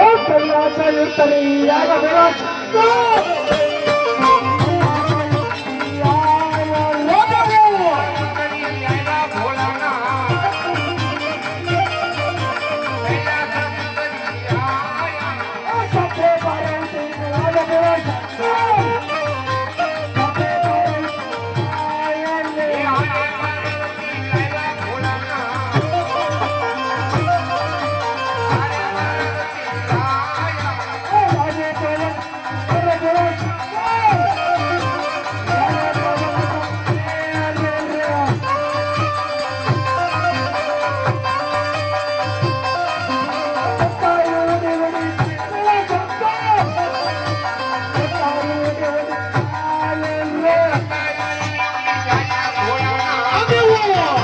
¡Vamos! ¡Vamos! ¡Vamos! ¡Vamos! ¡Vamos! તમારા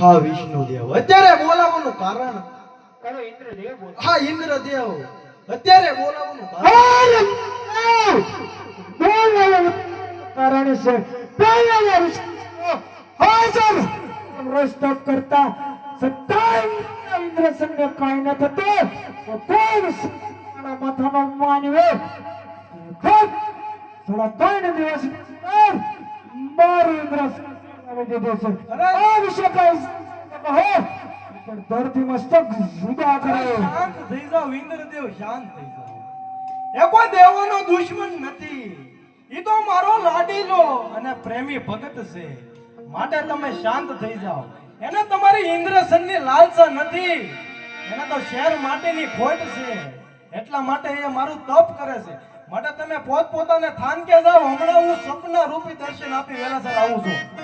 હા વિષ્ણુદેવ અત્યારે બોલાવવાનું કારણ હા ઇન્દ્રદેવ અત્યારે બોલાવવાનું કારણ કારણ છે? હાજર રસ્તો કરતા સત્તાય ઇન્દ્ર સંગે ન થતો કોણ માથામાં માનવે ખોટ થોડા ત્રણ દિવસ મારું ઇન્દ્ર આવી દીધો છે. આ વિશે કહો. પણ ધરતી મસ્તક જુદા કરે. શાંત થઈ જાવ ઇન્દ્રદેવ શાંત થઈ જાઓ. એ કોઈ દેવોનો દુશ્મન નથી. એ તો મારો લાડીલો અને પ્રેમી ભગત છે. માટે તમે શાંત થઈ જાઓ. એને તમારી ઇન્દ્રસનની લાલસા નથી. એને તો શહેર માટેની ખોટ છે. એટલા માટે એ મારું તપ કરે છે. માટે તમે પોત પોતાને થાન કે જાઓ હમણાં હું સપના રૂપી દર્શન આપી વેલાસર આવું છું.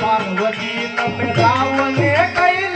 પાર્વતી તમે રાવને કૈલા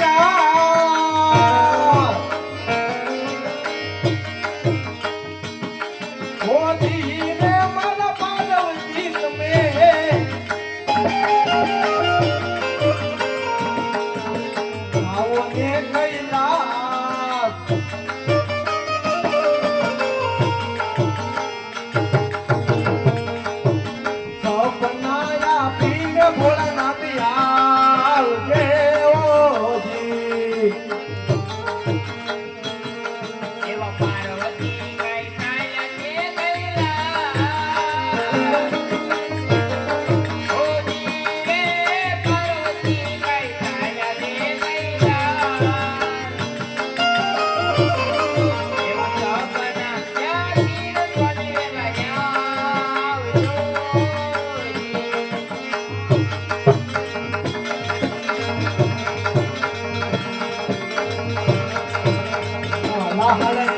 好好嘞。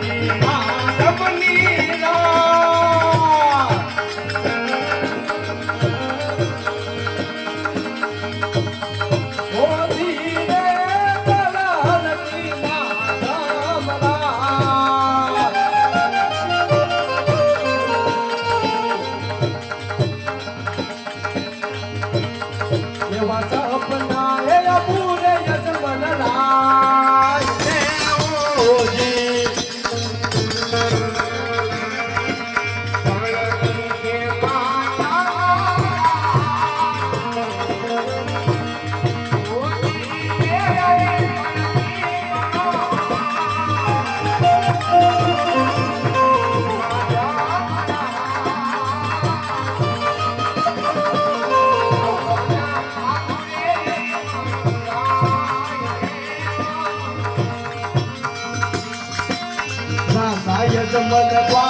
Mother Father.